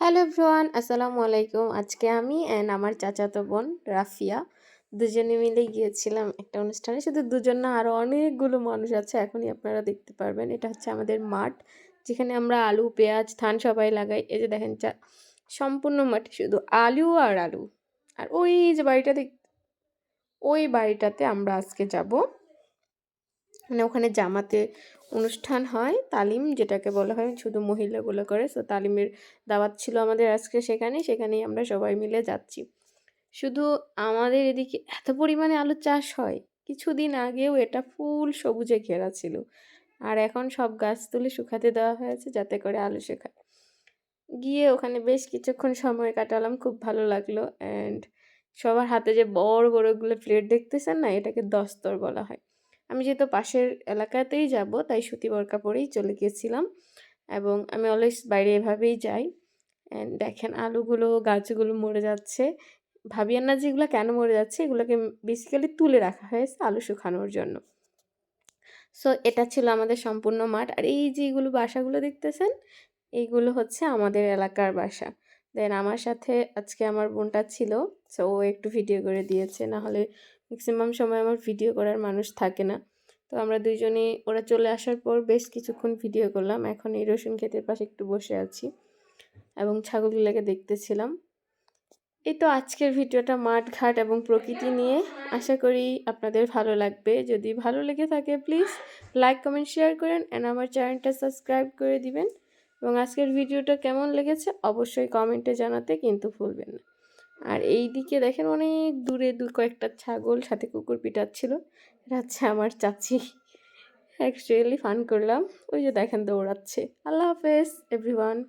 Hello everyone, আসসালামু আলাইকুম। আজকে আমি অ্যান্ড আমার চাচাতো বোন রাফিয়া দুজনে মিলে গিয়েছিলাম একটা অনুষ্ঠানে। শুধু দুজন না আরও অনেকগুলো মানুষ আছে, এখনই আপনারা দেখতে পারবেন। এটা হচ্ছে আমাদের মাঠ, যেখানে আমরা আলু, পেঁয়াজ, ধান সবাই লাগাই। এই যে দেখেন চা, সম্পূর্ণ মাঠে, শুধু আলু আর আলু। আর ওই যে বাড়িটা দেখ, ওই বাড়িটাতে আমরা আজকে যাব। মানে ওখানে জামাতে অনুষ্ঠান হয়, তালিম যেটাকে বলা হয়, শুধু মহিলাগুলো করে। সো তালিমের দাওয়াত ছিল আমাদের আজকে সেখানে সেখানেই আমরা সবাই মিলে যাচ্ছি। শুধু আমাদের এদিকে এত পরিমাণে আলু চাষ হয়, কিছুদিন আগেও এটা ফুল সবুজে ঘেরা ছিল। আর এখন সব গাছ তুলে শুকাতে দেওয়া হয়েছে যাতে করে আলু শেখায় গিয়ে ওখানে বেশ কিছুক্ষণ সময় কাটালাম, খুব ভালো লাগল। অ্যান্ড সবার হাতে যে বড় বড়গুলো প্লেট দেখতেছেন না, এটাকে দস্তর বলা হয়। আমি যেহেতু পাশের এলাকাতেই যাব, তাই সুতি বরকা পরেই চলে গিয়েছিলাম। এবং আমি অলওয়েজ বাইরে এভাবেই যাই। অ্যান্ড দেখেন আলুগুলো, গাছগুলো মরে যাচ্ছে। ভাবিয়ান না যেগুলো কেন মরে যাচ্ছে, এগুলোকে বেসিক্যালি তুলে রাখা হয়েছে আলু শুকানোর জন্য। সো এটা ছিল আমাদের সম্পূর্ণ মাঠ। আর এই যেগুলো বাসাগুলো দেখতেছেন এইগুলো হচ্ছে আমাদের এলাকার বাসা। দেন আমার সাথে আজকে আমার বোনটা ছিল সো ও একটু ভিডিও করে দিয়েছে। না হলে ম্যাক্সিমাম সময় আমার ভিডিও করার মানুষ থাকে না। তো আমরা দুইজনেই, ওরা চলে আসার পর বেশ কিছুক্ষণ ভিডিও করলাম। এখন এই রসুন ক্ষেতের পাশে একটু বসে আছি এবং ছাগলগুলোকে দেখতেছিলাম। এই তো আজকের ভিডিওটা মাঠ ঘাট এবং প্রকৃতি নিয়ে। আশা করি আপনাদের ভালো লাগবে। যদি ভালো লেগে থাকে প্লিজ লাইক কমেন্ট শেয়ার করেন অ্যান্ড আমার চ্যানেলটা সাবস্ক্রাইব করে দিবেন। এবং আজকের ভিডিওটা কেমন লেগেছে, অবশ্যই কমেন্টে জানাতে কিন্তু ভুলবেন না। আর এই দিকে দেখেন অনেক দূরে দু, কয়েকটা ছাগল সাথে কুকুর পিটাচ্ছিল। এটা হচ্ছে আমার চাচি। অ্যাকচুয়ালি ফান করলাম। ওই যে দেখেন দৌড়াচ্ছে। আল্লাহ হাফেজ এভরিওয়ান